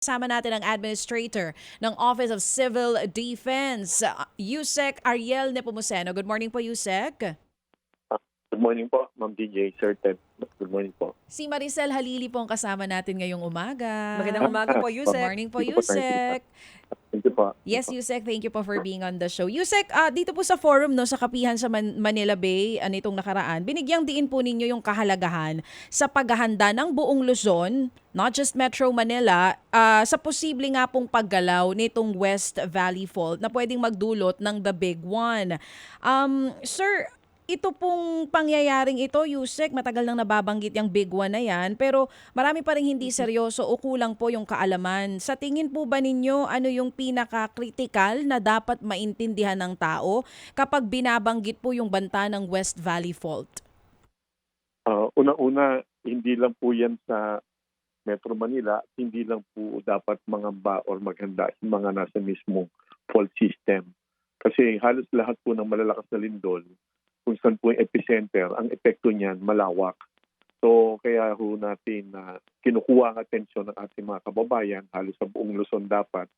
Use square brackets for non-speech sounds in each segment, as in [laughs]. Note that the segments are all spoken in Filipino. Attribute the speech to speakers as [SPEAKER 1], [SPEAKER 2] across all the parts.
[SPEAKER 1] Kasama natin ang administrator ng Office of Civil Defense, uh, Yusek Ariel Nepomuceno. Good morning po, Yusek.
[SPEAKER 2] Good morning po, Ma'am DJ, Sir Ted. Good morning po.
[SPEAKER 1] Si Maricel Halili po ang kasama natin ngayong umaga.
[SPEAKER 3] Magandang umaga po,
[SPEAKER 1] Good
[SPEAKER 3] Yusek.
[SPEAKER 1] morning po. Yusek.
[SPEAKER 2] Thank you po.
[SPEAKER 1] Yes, Yusek, thank you po for being on the show. Yusek, ah, dito po sa forum no sa Kapihan sa Man- Manila Bay ah, nitong nakaraan, binigyang diin po ninyo yung kahalagahan sa paghahanda ng buong Luzon, not just Metro Manila, ah, sa posible nga pong paggalaw nitong West Valley Fault na pwedeng magdulot ng the big one. Um, sir, ito pong pangyayaring ito, Yusek, matagal nang nababanggit yung big one na yan, pero marami pa rin hindi seryoso o kulang po yung kaalaman. Sa tingin po ba ninyo, ano yung pinaka-critical na dapat maintindihan ng tao kapag binabanggit po yung banta ng West Valley Fault?
[SPEAKER 2] Uh, Una-una, hindi lang po yan sa Metro Manila, hindi lang po dapat mangamba or maghanda yung mga nasa mismong fault system. Kasi halos lahat po ng malalakas na lindol, kung saan po yung epicenter, ang epekto niyan malawak. So kaya ho natin na kinukuha ang atensyon ng ating mga kababayan, halos sa buong Luzon dapat,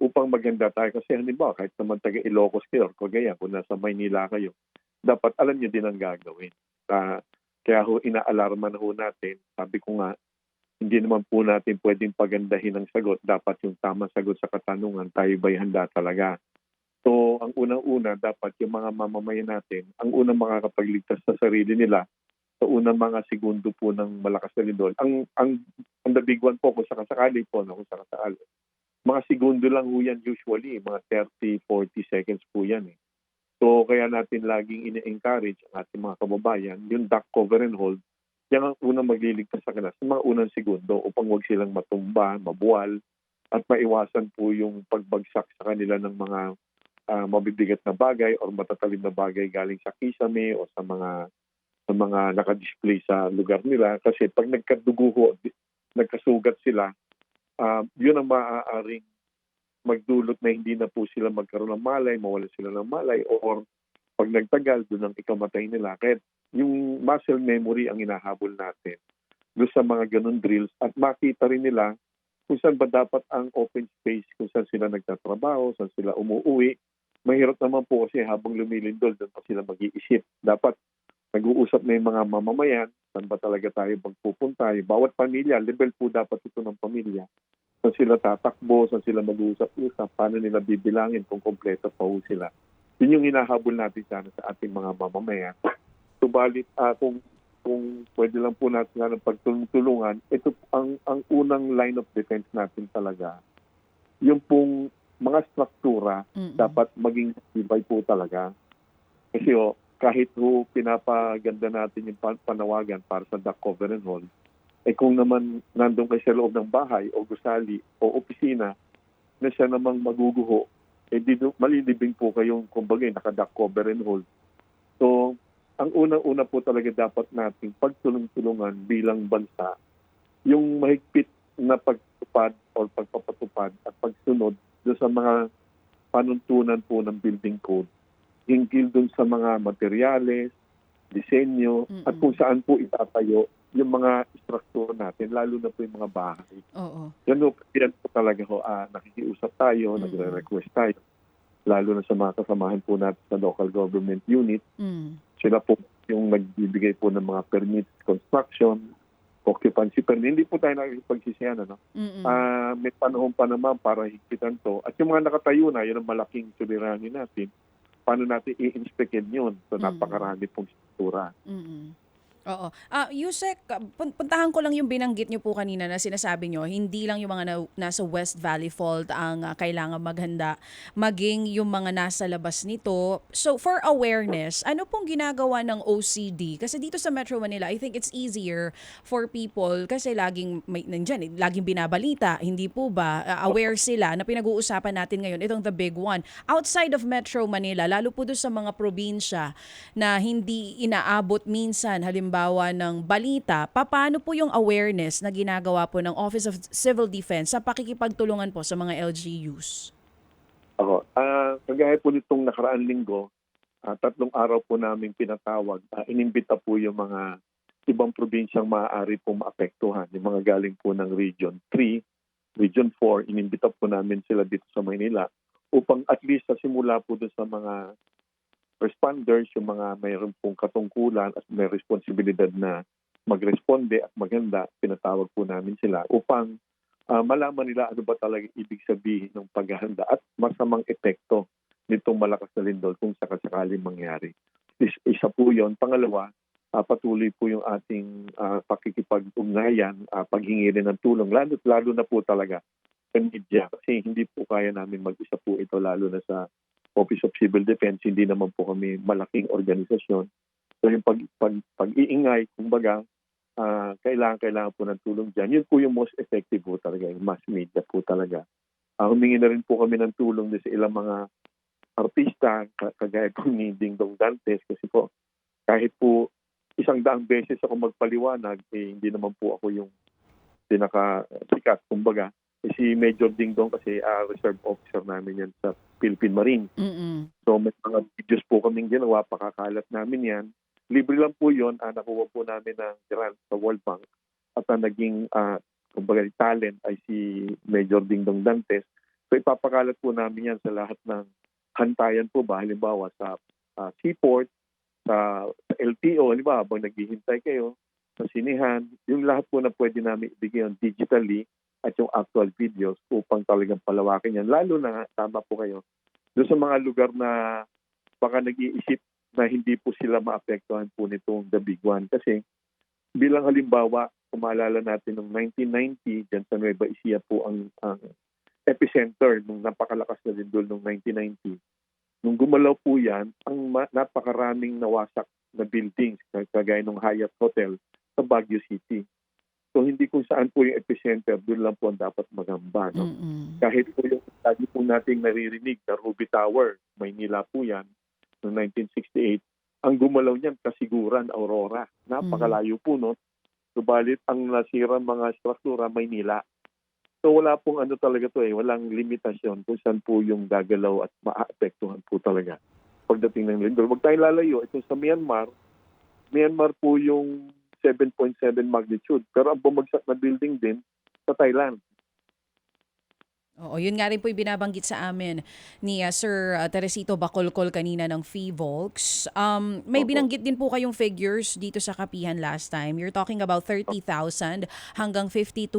[SPEAKER 2] upang maganda tayo. Kasi halimbawa, kahit naman taga Ilocos kayo or Cagayan, kung nasa Maynila kayo, dapat alam niyo din ang gagawin. Ah, kaya ho, inaalarma na ho natin. Sabi ko nga, hindi naman po natin pwedeng pagandahin ang sagot. Dapat yung tamang sagot sa katanungan, tayo ba'y handa talaga? So, ang unang-una, dapat yung mga mamamayan natin, ang unang makakapagligtas sa sarili nila sa unang mga segundo po ng malakas na lindol. Ang, ang, ang the big one po, kung sakasakali po, no, kung sakasakali, mga segundo lang ho yan usually, mga 30, 40 seconds po yan eh. So, kaya natin laging ine-encourage ang ating mga kababayan, yung duck cover and hold, yan ang unang magliligtas sa kanila sa mga unang segundo upang wag silang matumba, mabuwal, at maiwasan po yung pagbagsak sa kanila ng mga ah, mabibigat na bagay or matatalim na bagay galing sa kisame o sa mga sa mga nakadisplay sa lugar nila. Kasi pag nagkadugo ho, di- nagkasugat sila, ah, yun ang maaaring magdulot na hindi na po sila magkaroon ng malay, mawala sila ng malay, or pag nagtagal, doon ang ikamatay nila. Kaya yung muscle memory ang inahabol natin doon sa mga ganun drills at makita rin nila kung saan ba dapat ang open space, kung saan sila nagtatrabaho, saan sila umuwi. Mahirap naman po kasi habang lumilindol, doon pa sila mag-iisip. Dapat nag-uusap na yung mga mamamayan, saan ba talaga tayo magpupunta. Bawat pamilya, level po dapat ito ng pamilya. Saan sila tatakbo, saan sila mag-uusap-usap, paano nila bibilangin kung kompleto pa ho sila. Yun yung hinahabol natin sana sa ating mga mamamayan. Subalit, ah, kung kung pwede lang po natin nga ng pagtulungan, ito ang ang unang line of defense natin talaga. Yung pong mga struktura
[SPEAKER 1] Mm-mm.
[SPEAKER 2] dapat maging tibay po talaga. Kasi oh, kahit ho pinapaganda natin yung pan- panawagan para sa duck cover and hold, eh kung naman nandun kayo sa loob ng bahay o gusali o opisina na siya namang maguguho, eh di malilibing po kayong kumbaga naka-duck cover and hold. So, ang unang-una po talaga dapat nating pagtulong-tulungan bilang bansa, yung mahigpit na pagtupad o pagpapatupad at pagsunod doon sa mga panuntunan po ng building code hinggil doon sa mga materyales, disenyo,
[SPEAKER 1] Mm-mm.
[SPEAKER 2] at kung saan po itatayo yung mga struktura natin, lalo na po yung mga bahay.
[SPEAKER 1] Oo.
[SPEAKER 2] Yan po, yan po talaga ho, ah, nakikiusap tayo,
[SPEAKER 1] Mm.
[SPEAKER 2] nagre-request tayo, lalo na sa mga kasamahan po natin sa local government unit.
[SPEAKER 1] Mm.
[SPEAKER 2] Sila po yung nagbibigay po ng mga permit construction, occupancy permit. Hindi po tayo nakikipagsisiyan, ano?
[SPEAKER 1] Mm-mm.
[SPEAKER 2] Ah, may panahon pa naman para higpitan to. At yung mga nakatayo na, yun ang malaking suliranin natin. Paano natin i-inspectin yun? So,
[SPEAKER 1] Mm.
[SPEAKER 2] napakarami pong struktura.
[SPEAKER 1] Mm-mm. Oo. Ah, Yusek, ah, pun- puntahan ko lang yung binanggit niyo po kanina na sinasabi niyo, hindi lang yung mga na- nasa West Valley Fault ang ah, kailangan maghanda, maging yung mga nasa labas nito. So, for awareness, ano pong ginagawa ng OCD? Kasi dito sa Metro Manila, I think it's easier for people kasi laging may nandiyan, eh, laging binabalita, hindi po ba ah, aware sila na pinag-uusapan natin ngayon itong the big one. Outside of Metro Manila, lalo po doon sa mga probinsya na hindi inaabot minsan halimbawa ng balita, paano po yung awareness na ginagawa po ng Office of Civil Defense sa pakikipagtulungan po sa mga LGUs?
[SPEAKER 2] Ako, ah kagaya po nitong nakaraan linggo, ah, tatlong araw po namin pinatawag, ah, inimbita po yung mga ibang probinsyang maaari po maapektuhan, yung mga galing po ng Region 3, Region 4, inimbita po namin sila dito sa Maynila upang at least sa simula po doon sa mga responders, yung mga mayroon pong katungkulan at may responsibilidad na magresponde at maganda, pinatawag po namin sila upang ah, malaman nila ano ba talaga ibig sabihin ng paghahanda at masamang epekto nitong malakas na lindol kung sakasakaling mangyari. Is- Isa po yon. Pangalawa, ah, patuloy po yung ating ah, pakikipag-ugnayan, ah, paghingi rin ng tulong, lalo, lalo na po talaga sa media kasi hindi po kaya namin mag-isa po ito lalo na sa Office of Civil Defense, hindi naman po kami malaking organisasyon. So yung pag, pag, pag-iingay, kumbaga, ah, kailangan, kailangan po ng tulong dyan. Yun po yung most effective po talaga, yung mass media po talaga. Ah, humingi na rin po kami ng tulong din sa ilang mga artista, ka- kagaya po ni Ding Dong Dantes, kasi po, kahit po isang daang beses ako magpaliwanag, eh, hindi naman po ako yung pinaka-sikat, kumbaga. Eh, si Major Ding Dong kasi ah, reserve officer namin yan sa Philippine Marine.
[SPEAKER 1] Mm-mm.
[SPEAKER 2] So may mga videos po kaming ginawa, pakakalat namin yan. Libre lang po yun, ah, nakuha po namin ng grant sa World Bank. At ang naging, ah, kumbaga, talent ay si Major Ding Dong Dantes. So ipapakalat po namin yan sa lahat ng hantayan po ba, halimbawa sa ah, seaport, sa, sa LTO, halimbawa habang naghihintay kayo, sa sinihan, yung lahat po na pwede namin ibigay yun digitally at yung actual videos upang talagang palawakin yan. Lalo na, tama po kayo, doon sa mga lugar na baka nag-iisip na hindi po sila maapektuhan po nitong The Big One. Kasi bilang halimbawa, kung maalala natin noong 1990, dyan sa Nueva Ecija po ang, ang epicenter nung napakalakas na lindol noong 1990. Nung gumalaw po yan, ang ma- napakaraming nawasak na buildings, kagaya ng Hyatt Hotel sa Baguio City. So hindi kung saan po yung epicenter, doon lang po ang dapat magamba. No?
[SPEAKER 1] Mm-mm.
[SPEAKER 2] kahit po yung lagi po nating naririnig na Ruby Tower, Maynila po yan, noong 1968, ang gumalaw niyan, Kasiguran, Aurora. Napakalayo po, no? Subalit, ang nasira mga struktura, Maynila. So wala pong ano talaga to eh, walang limitasyon kung saan po yung gagalaw at maapektuhan po talaga pagdating ng lindol. Huwag tayong lalayo. Ito sa Myanmar, Myanmar po yung 7.7 magnitude. Pero ang bumagsak na building din sa Thailand.
[SPEAKER 1] Oo, yun nga rin po yung binabanggit sa amin ni uh, Sir uh, Teresito Bacolcol kanina ng FIVOLX. Um, may
[SPEAKER 2] Opo.
[SPEAKER 1] binanggit din po kayong figures dito sa kapihan last time. You're talking about 30,000 hanggang 52,000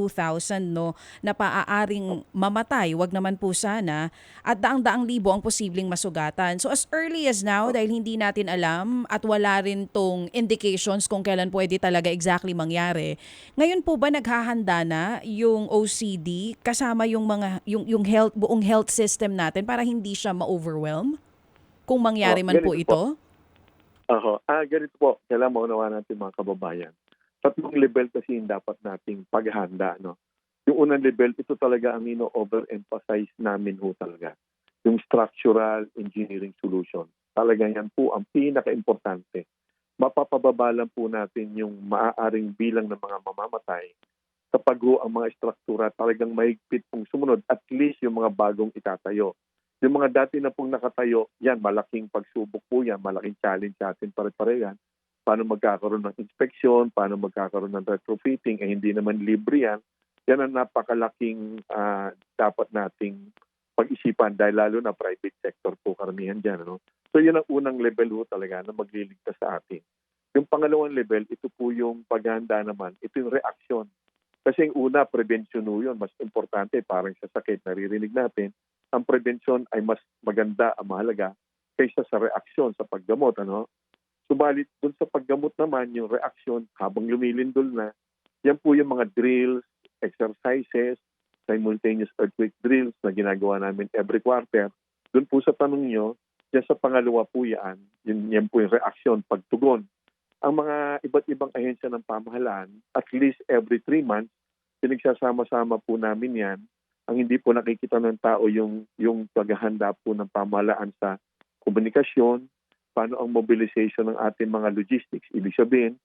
[SPEAKER 1] no na paaaring mamatay. Wag naman po sana. At daang-daang libo ang posibleng masugatan. So as early as now, dahil hindi natin alam at wala rin tong indications kung kailan pwede talaga exactly mangyari, ngayon po ba naghahanda na yung OCD kasama yung mga yung yung health buong health system natin para hindi siya ma-overwhelm? Kung mangyari
[SPEAKER 2] Oh,
[SPEAKER 1] man po ito?
[SPEAKER 2] Oho. Ah, ganito po. Kailangan maunawa natin mga kababayan. Tatlong level kasi yung dapat nating paghahanda. No? Yung unang level, ito talaga ang ino-overemphasize namin ho talaga. Yung structural engineering solution. Talaga yan po ang pinaka-importante. Mapapababa lang po natin yung maaaring bilang ng mga mamamatay kapag ho ang mga struktura talagang mahigpit pong sumunod, at least yung mga bagong itatayo. Yung mga dati na pong nakatayo, yan, malaking pagsubok po yan, malaking challenge sa atin pare-pare yan. Paano magkakaroon ng inspeksyon, paano magkakaroon ng retrofitting, eh hindi naman libre yan. Yan ang napakalaking ah, dapat nating pag-isipan dahil lalo na private sector po karamihan dyan. Ano? So yun ang unang level ho talaga na magliligtas sa atin. Yung pangalawang level, ito po yung paghahanda naman, ito yung reaksyon. Kasi yung una, prevention yun. Mas importante, parang sa sakit, naririnig natin, ang prevention ay mas maganda, ang mahalaga, kaysa sa reaksyon, sa paggamot. Ano? Subalit, dun sa paggamot naman, yung reaksyon, habang lumilindol na, yan po yung mga drills, exercises, simultaneous earthquake drills na ginagawa namin every quarter. Doon po sa tanong nyo, yan sa pangalawa po yan, yun, yan po yung reaksyon, pagtugon. Ang mga iba't ibang ahensya ng pamahalaan, at least every three months, pinagsasama-sama po namin yan. Ang hindi po nakikita ng tao yung, yung paghahanda po ng pamahalaan sa komunikasyon, paano ang mobilization ng ating mga logistics. Ibig sabihin,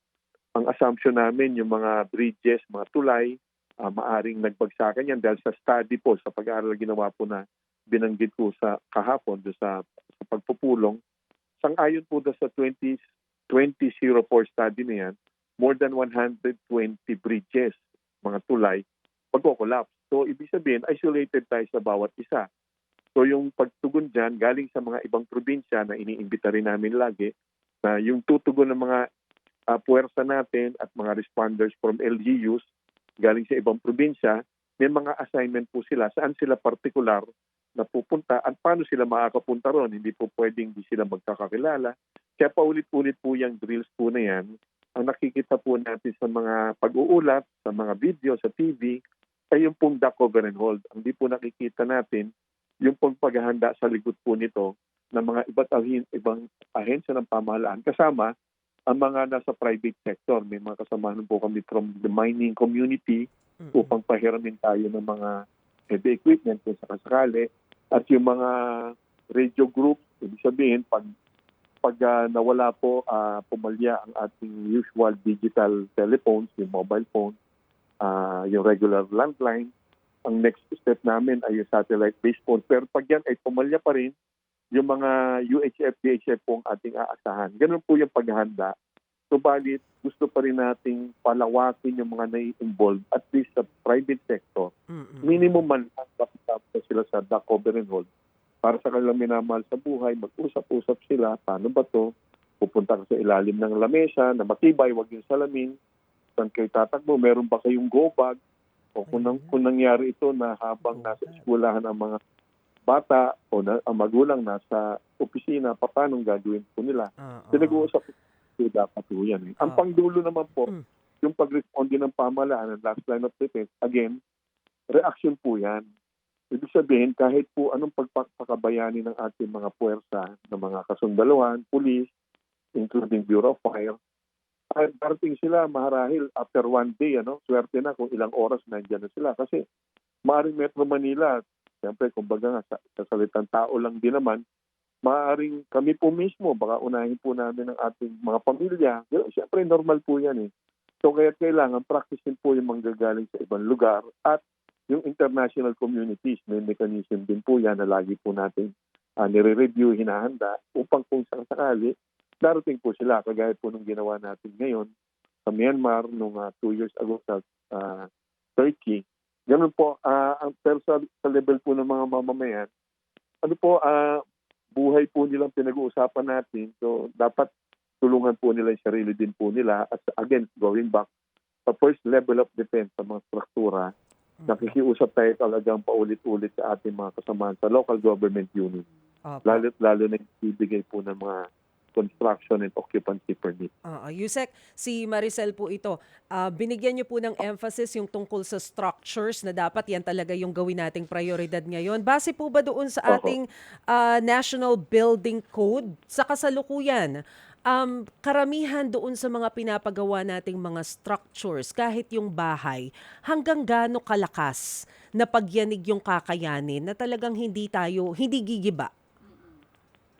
[SPEAKER 2] ang assumption namin, yung mga bridges, mga tulay, ah, maaring nagbagsakan yan dahil sa study po, sa pag-aaral na ginawa po na binanggit po sa kahapon do sa, sa pagpupulong. Sang-ayon po sa 20, 2004 study na yan, more than 120 bridges, mga tulay, magko-collapse. So, ibig sabihin, isolated tayo sa bawat isa. So, yung pagtugon dyan, galing sa mga ibang probinsya na iniimbita rin namin lagi, na yung tutugon ng mga uh, puwersa natin at mga responders from LGUs galing sa ibang probinsya, may mga assignment po sila saan sila particular na pupunta at paano sila makakapunta ron. Hindi po pwedeng di sila magkakakilala. Kaya paulit-ulit po yung drills po na yan. Ang nakikita po natin sa mga pag-uulat, sa mga video, sa TV, ay yung pong duck cover and hold. Ang di po nakikita natin, yung pong paghahanda sa likod po nito ng mga iba't ahin, ibang ahensya ng pamahalaan kasama ang mga nasa private sector. May mga kasamahan po kami from the mining community upang pahiramin tayo ng mga heavy equipment kung sakasakali. At yung mga radio group, ibig sabihin, pag, pag ah, nawala po, ah, pumalya ang ating usual digital telephones, yung mobile phone, ah, yung regular landline, ang next step namin ay yung satellite-based phone. Pero pag yan ay pumalya pa rin, yung mga UHF, DHF po ang ating aasahan. Ganun po yung paghahanda. Subalit, gusto pa rin nating palawakin yung mga nai-involved at least sa private sector.
[SPEAKER 3] Mm-mm.
[SPEAKER 2] Minimum man lang makitapos sila sa duck cover and hold para sa kanilang minamahal sa buhay, mag-usap-usap sila, paano ba to? Pupunta ka sa ilalim ng lamesa na matibay, wag yung salamin. Saan kayo tatakbo? Meron ba kayong go bag? O kung, nang, kung nangyari ito na habang nasa eskwelahan ang mga bata o na, ang magulang nasa opisina, pa- paano gagawin po nila?
[SPEAKER 3] Oo.
[SPEAKER 2] Pinag-uusap po dapat po yan. Eh. Ang
[SPEAKER 3] Ah.
[SPEAKER 2] pangdulo naman po,
[SPEAKER 3] Mm.
[SPEAKER 2] yung pag-responde ng pamahalaan, ang last line of defense, again, reaction po yan. Ibig sabihin, kahit po anong pagpapakabayani ng ating mga puwersa, ng mga kasundalohan, police, including Bureau of Fire, ay darating sila maharahil after one day, ano, swerte na kung ilang oras nandiyan na sila. Kasi maaaring Metro Manila, siyempre, kumbaga nga, sa, sa salitang tao lang din naman, maaaring kami po mismo, baka unahin po namin ang ating mga pamilya. Siyempre, normal po yan eh. So, kaya kailangan practice din po yung manggagaling sa ibang lugar at yung international communities, may mechanism din po yan na lagi po natin uh, nire-review, hinahanda upang kung saan sakali, darating po sila, kagaya po nung ginawa natin ngayon sa Myanmar nung uh, two years ago sa uh, Turkey. Ganun po, ah, ang pero sa, sa level po ng mga mamamayan, ano po, ah, buhay po nilang pinag-uusapan natin. So, dapat tulungan po nila yung sarili din po nila. At again, going back, sa first level of defense sa mga struktura, nakikiusap tayo talagang paulit-ulit sa ating mga kasamahan sa local government unit.
[SPEAKER 3] Opo.
[SPEAKER 2] Lalo, lalo na ibigay po ng mga construction and occupancy permit.
[SPEAKER 3] Oo. Yusek, si Maricel po ito. Ah, binigyan niyo po ng emphasis yung tungkol sa structures na dapat yan talaga yung gawin nating prioridad ngayon. Base po ba doon sa
[SPEAKER 2] Oo.
[SPEAKER 3] ating ah, National Building Code sa kasalukuyan? Um, karamihan doon sa mga pinapagawa nating mga structures, kahit yung bahay, hanggang gaano kalakas na pagyanig yung kakayanin na talagang hindi tayo, hindi gigiba.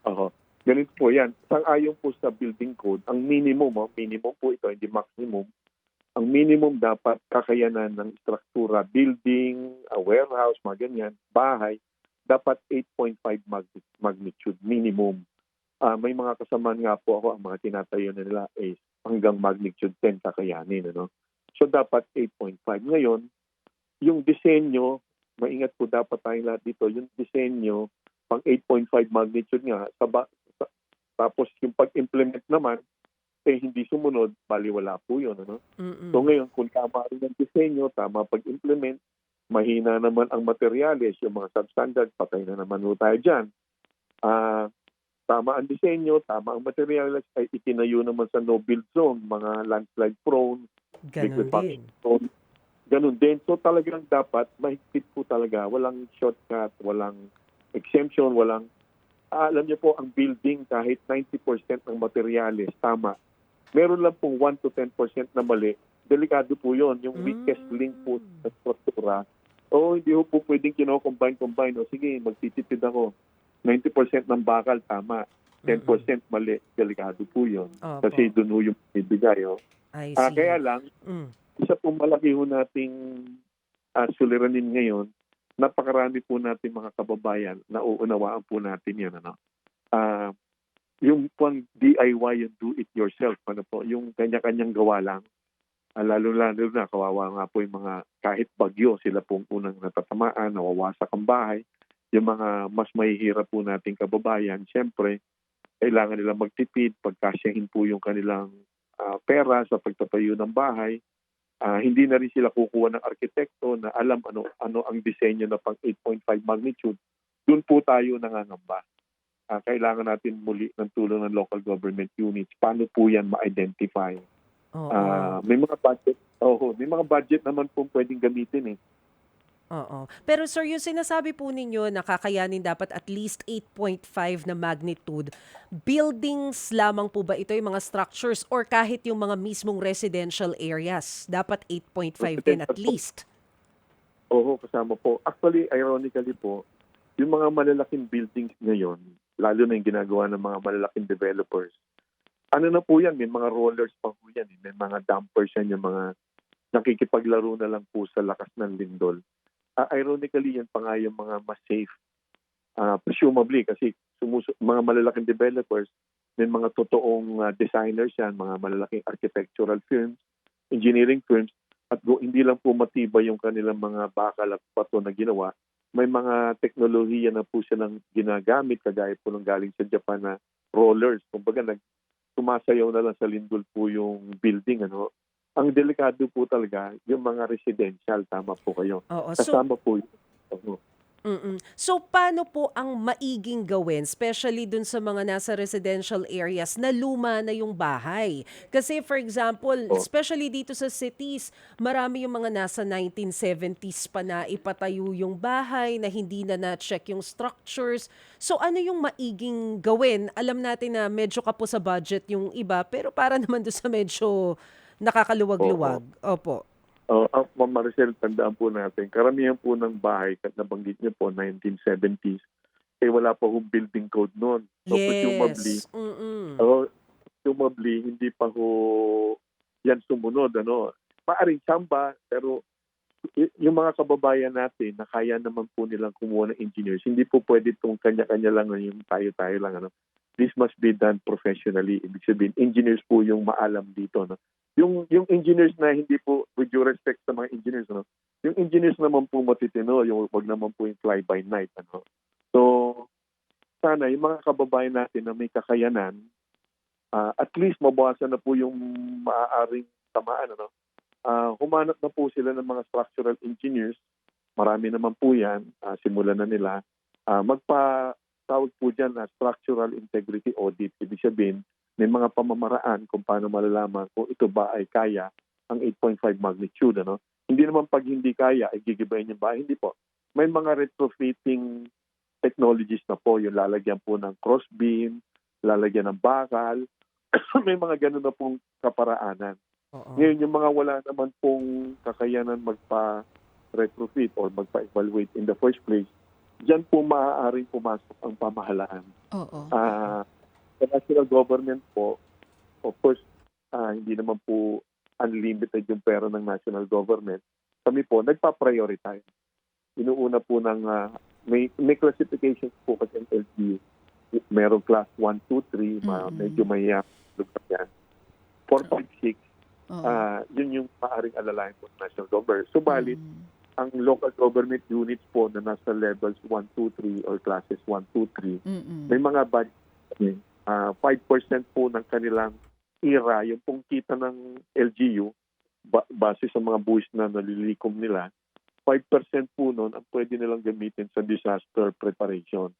[SPEAKER 2] Oho. Ganito po yan. Sang-ayon po sa building code, ang minimum, oh, minimum po ito, hindi maximum, ang minimum dapat kakayanan ng struktura, building, a warehouse, mga ganyan, bahay, dapat 8.5 magni- magnitude minimum. Ah, may mga kasamaan nga po ako, ang mga tinatayo na nila is hanggang magnitude 10 kakayanin. Ano? So dapat 8.5. Ngayon, yung disenyo, maingat po dapat tayong lahat dito, yung disenyo, pang 8.5 magnitude nga, sa, ba- tapos yung pag-implement naman, eh hindi sumunod, baliwala po yun. Ano?
[SPEAKER 3] Mm-mm.
[SPEAKER 2] So ngayon, kung tama rin ang disenyo, tama pag-implement, mahina naman ang materials, yung mga substandard, patay na naman po tayo dyan. Ah, tama ang disenyo, tama ang materials, ay itinayo naman sa no-build zone, mga landslide prone, liquefaction
[SPEAKER 3] din.
[SPEAKER 2] prone. Ganun din. So talagang dapat, mahigpit po talaga, walang shortcut, walang exemption, walang Ah, alam niyo po, ang building kahit 90% ng materials, tama. Meron lang pong 1 to 10% na mali. Delikado po yon Yung weakest link po sa struktura. O hindi po, pwedeng kino-combine-combine. O sige, magtitipid ako. 90% ng bakal, tama. 10% mali. Delikado po yon
[SPEAKER 3] Opo.
[SPEAKER 2] Kasi doon ho yung bibigay. Oh.
[SPEAKER 3] See.
[SPEAKER 2] kaya lang,
[SPEAKER 3] Mm.
[SPEAKER 2] isa pong malaki ho nating ah, suliranin ngayon, napakarami po natin mga kababayan na uunawaan po natin yan. Ano? Ah, yung pang DIY, yung do it yourself, ano po, yung kanya-kanyang gawa lang. Ah, lalo-lalo na kawawa nga po yung mga kahit bagyo sila pong unang natatamaan, nawawasak ang bahay. Yung mga mas mahihirap po nating kababayan, siyempre, kailangan nila magtipid, pagkasyahin po yung kanilang ah, pera sa pagtatayo ng bahay. Ah, hindi na rin sila kukuha ng arkitekto na alam ano ano ang disenyo na pang 8.5 magnitude. Doon po tayo nangangamba. Ah, kailangan natin muli ng tulong ng local government units. Paano po yan ma-identify?
[SPEAKER 3] Oo.
[SPEAKER 2] Ah, may mga budget. Oh, may mga budget naman po pwedeng gamitin eh.
[SPEAKER 3] Oo. Pero sir, yung sinasabi po ninyo na kakayanin dapat at least 8.5 na magnitude, buildings lamang po ba ito yung mga structures or kahit yung mga mismong residential areas? Dapat 8.5 din at least.
[SPEAKER 2] Oo, kasama po. Actually, ironically po, yung mga malalaking buildings ngayon, lalo na yung ginagawa ng mga malalaking developers, ano na po yan, may mga rollers pa po yan, may mga dampers yan, yung mga nakikipaglaro na lang po sa lakas ng lindol. Ah, ironically, yan pa nga yung mga mas safe. Ah, presumably, kasi sumuso, mga malalaking developers, may mga totoong ah, designers yan, mga malalaking architectural firms, engineering firms, at go, hindi lang po matibay yung kanilang mga bakal at pato na ginawa, may mga teknolohiya na po silang ginagamit, kagaya po ng galing sa Japan na rollers. Kumbaga, nag, sumasayaw na lang sa lindol po yung building. Ano? Ang delikado po talaga, yung mga residential, tama po kayo.
[SPEAKER 3] Oo. So,
[SPEAKER 2] Kasama po yun. Ano,
[SPEAKER 3] mm so paano po ang maiging gawin, especially dun sa mga nasa residential areas na luma na yung bahay? Kasi for example,
[SPEAKER 2] Oh.
[SPEAKER 3] especially dito sa cities, marami yung mga nasa 1970s pa na ipatayo yung bahay na hindi na na-check yung structures. So ano yung maiging gawin? Alam natin na medyo kapo sa budget yung iba, pero para [laughs] naman doon sa medyo nakakaluwag-luwag. Opo.
[SPEAKER 2] Uh, uh, Ma'am Maricel, tandaan po natin, karamihan po ng bahay, kat nabanggit niyo po, 1970s, eh wala pa hong building code noon. So presumably,
[SPEAKER 3] Yes. Mm-mm.
[SPEAKER 2] oh, presumably, hindi pa ho yan sumunod. Ano? Maaring samba, pero yung mga kababayan natin na kaya naman po nilang kumuha ng engineers, hindi po pwede itong kanya-kanya lang, yung tayo-tayo lang. Ano? This must be done professionally. Ibig sabihin, engineers po yung maalam dito. No? Yung, yung engineers na hindi po, with due respect sa mga engineers, no? yung engineers naman po matitino, yung wag naman po yung fly by night. Ano? So, sana yung mga kababayan natin na may kakayanan, ah, at least mabawasan na po yung maaaring tamaan. Ano? Ah, humanap na po sila ng mga structural engineers. Marami naman po yan. ah, simulan na nila. Ah, magpa tawag po dyan na structural integrity audit. Ibig sabihin, may mga pamamaraan kung paano malalaman kung ito ba ay kaya ang 8.5 magnitude. Ano? Hindi naman pag hindi kaya, ay gigibayin yung bahay. Hindi po. May mga retrofitting technologies na po. Yung lalagyan po ng crossbeam, lalagyan ng bakal. [coughs] may mga ganun na pong kaparaanan.
[SPEAKER 3] Oo.
[SPEAKER 2] Ngayon, yung mga wala naman pong kakayanan magpa-retrofit or magpa-evaluate in the first place, dyan po maaaring pumasok ang pamahalaan.
[SPEAKER 1] Oo.
[SPEAKER 2] Ah, sa national government po, of course, ah, hindi naman po unlimited yung pera ng national government. Kami po, nagpa-prioritize. Inuuna po ng, ah, may, may classifications po kasi ang LGU. Merong class 1, 2, 3, ma-
[SPEAKER 1] Mm-mm.
[SPEAKER 2] medyo may uh, lugar yan. 4, 5, 6,
[SPEAKER 1] Oo.
[SPEAKER 2] ah, yun yung maaring alalayan po ng national government. Subalit,
[SPEAKER 1] Mm.
[SPEAKER 2] ang local government units po na nasa levels 1, 2, 3 or classes 1, 2, 3,
[SPEAKER 1] Mm-mm.
[SPEAKER 2] may mga budget kami. Ah, 5% po ng kanilang IRA, yung pong kita ng LGU, ba- base sa mga buwis na nalilikom nila, 5% po nun ang pwede nilang gamitin sa disaster preparation.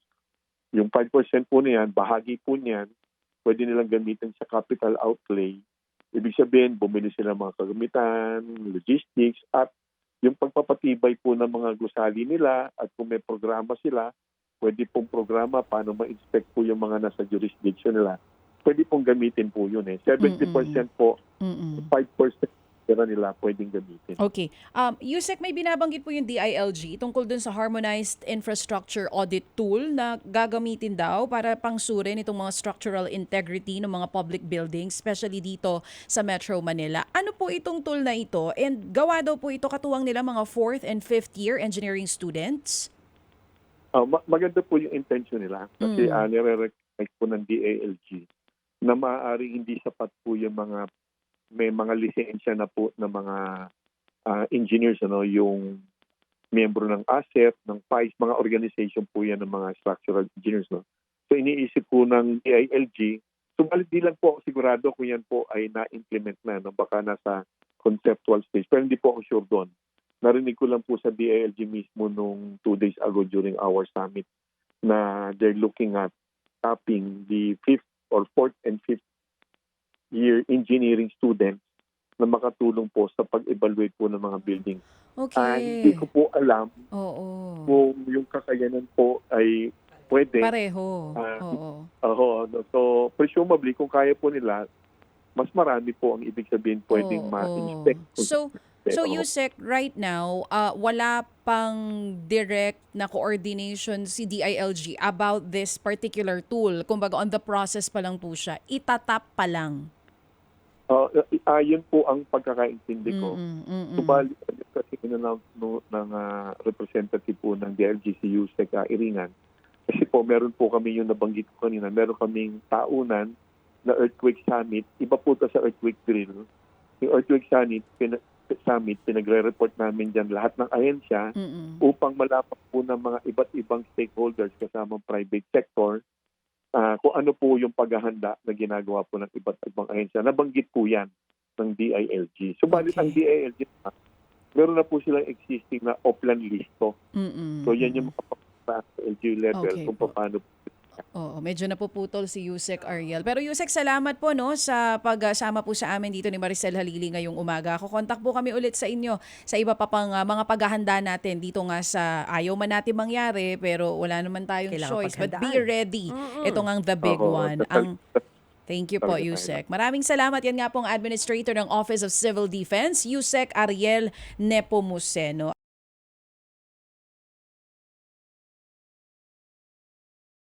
[SPEAKER 2] Yung 5% po niyan, bahagi po niyan, pwede nilang gamitin sa capital outlay. Ibig sabihin, bumili sila mga kagamitan, logistics, at yung pagpapatibay po ng mga gusali nila at kung may programa sila, pwede pong programa paano ma-inspect po yung mga nasa jurisdiction nila. Pwede pong gamitin po yun eh. 70% po,
[SPEAKER 1] Mm-mm.
[SPEAKER 2] 5% pera nila pwedeng gamitin.
[SPEAKER 1] Okay. Um, Yusek, may binabanggit po yung DILG tungkol dun sa Harmonized Infrastructure Audit Tool na gagamitin daw para pangsurin itong mga structural integrity ng mga public buildings, especially dito sa Metro Manila. Ano po itong tool na ito? And gawa daw po ito katuwang nila mga fourth and fifth year engineering students?
[SPEAKER 2] Ma- maganda po yung intention nila kasi
[SPEAKER 1] Mm.
[SPEAKER 2] mm. nire-recognize po ng DALG na maaaring hindi sapat po yung mga may mga lisensya na po ng mga ah, engineers ano yung miyembro ng ASEP, ng PICE, mga organization po yan ng mga structural engineers no. So iniisip po ng DILG, subalit di lang po ako sigurado kung yan po ay na-implement na no baka nasa conceptual stage pero hindi po ako sure doon. Narinig ko lang po sa DILG mismo nung two days ago during our summit na they're looking at tapping the fifth or fourth and fifth year engineering students na makatulong po sa pag-evaluate po ng mga building. Ah, hindi
[SPEAKER 1] Okay.
[SPEAKER 2] ko po alam
[SPEAKER 1] Oo.
[SPEAKER 2] kung yung kakayanan po ay pwede.
[SPEAKER 1] Pareho.
[SPEAKER 2] Ah,
[SPEAKER 1] Oo.
[SPEAKER 2] No? so presumably kung kaya po nila, mas marami po ang ibig sabihin pwedeng
[SPEAKER 1] Oo,
[SPEAKER 2] ma-inspect.
[SPEAKER 1] So, so. Yusek, right now, uh, wala pang direct na coordination si DILG about this particular tool. Kumbaga, on the process pa lang po siya. Itatap pa lang.
[SPEAKER 2] Uh, uh, yun po ang pagkakaintindi ko.
[SPEAKER 1] Mm-mm, mm-mm.
[SPEAKER 2] Subali, kasi no, ng ah, representative po ng DLG, si Yusek ah, Iringan. Kasi po, meron po kami yung nabanggit ko kanina, meron kaming taunan na earthquake summit. Iba po ito sa earthquake drill. Yung earthquake summit, pina, summit pinagre-report namin dyan lahat ng ahensya
[SPEAKER 1] Mm-mm.
[SPEAKER 2] upang malaman po ng mga iba't ibang stakeholders kasama private sector ah, kung ano po yung paghahanda na ginagawa po ng iba't ibang ahensya. Nabanggit po yan ng DILG. Subalit
[SPEAKER 1] Okay.
[SPEAKER 2] ang DILG, na, meron na po silang existing na offline listo.
[SPEAKER 1] Mm-mm.
[SPEAKER 2] So yan yung makapagpapasa sa LG level
[SPEAKER 1] Okay
[SPEAKER 2] kung
[SPEAKER 1] po. Oo, medyo napuputol si Yusek Ariel. Pero Yusek, salamat po no sa pagsama po sa amin dito ni Maricel Halili ngayong umaga. Kukontak po kami ulit sa inyo sa iba pa pang ah, mga paghahanda natin dito nga sa ayaw man natin mangyari pero wala naman tayong
[SPEAKER 3] Kailangan
[SPEAKER 1] choice. But be
[SPEAKER 3] paghandaan.
[SPEAKER 1] ready.
[SPEAKER 3] Mm-mm.
[SPEAKER 1] Ito nga ang the big
[SPEAKER 2] Oo,
[SPEAKER 1] one. Ang [laughs] Thank you po. Yusek. Maraming salamat. Yan nga pong Administrator ng Office of Civil Defense, Yusek Ariel Nepomuceno.